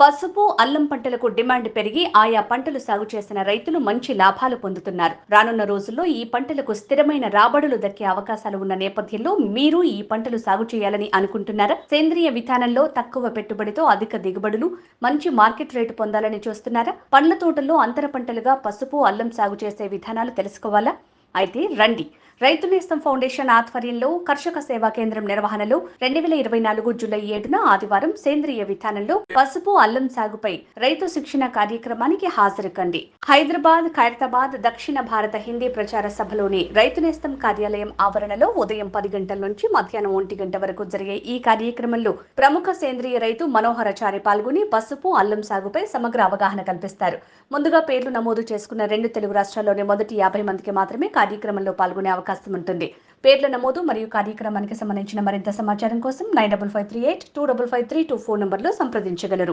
పసుపు అల్లం పంటలకు డిమాండ్ పెరిగి ఆయా పంటలు సాగు చేసిన రైతులు మంచి లాభాలు పొందుతున్నారు. రానున్న రోజుల్లో ఈ పంటలకు స్థిరమైన రాబడులు దక్కే అవకాశాలు ఉన్న నేపథ్యంలో మీరు ఈ పంటలు సాగు చేయాలని అనుకుంటున్నారా? సేంద్రియ విధానంలో తక్కువ పెట్టుబడితో అధిక దిగుబడులు మంచి మార్కెట్ రేటు పొందాలని చూస్తున్నారా? పండ్ల తోటల్లో అంతర పంటలుగా పసుపు అల్లం సాగు చేసే విధానాలు తెలుసుకోవాలా? అయితే రండి. రైతు నేస్తం ఫౌండేషన్ ఆధ్వర్యంలో కర్షక సేవా కేంద్రం నిర్వహణలో రెండు వేల ఇరవై నాలుగు జూలై ఏడున ఆదివారం సేంద్రియ విధానంలో పసుపు అల్లం సాగుపై రైతు శిక్షణ కార్యక్రమానికి హాజరుకండి. హైదరాబాద్ ఖైరతాబాద్ దక్షిణ భారత హిందీ ప్రచార సభలోని రైతు నేస్తం కార్యాలయం ఆవరణలో ఉదయం పది గంటల నుంచి మధ్యాహ్నం ఒంటి గంట వరకు జరిగే ఈ కార్యక్రమంలో ప్రముఖ సేంద్రియ రైతు మనోహరచారి పాల్గొని పసుపు అల్లం సాగుపై సమగ్ర అవగాహన కల్పిస్తారు. ముందుగా పేర్లు నమోదు చేసుకున్న రెండు తెలుగు రాష్ట్రాల్లోని మొదటి యాభై మందికి మాత్రమే కార్యక్రమంలో పాల్గొనే అవకాశం ఉంటుంది. పేర్ల నమోదు మరియు కార్యక్రమానికి సంబంధించిన మరింత సమాచారం కోసం nine double five three eight two double five three two phone నంబర్లో సంప్రదించగలరు.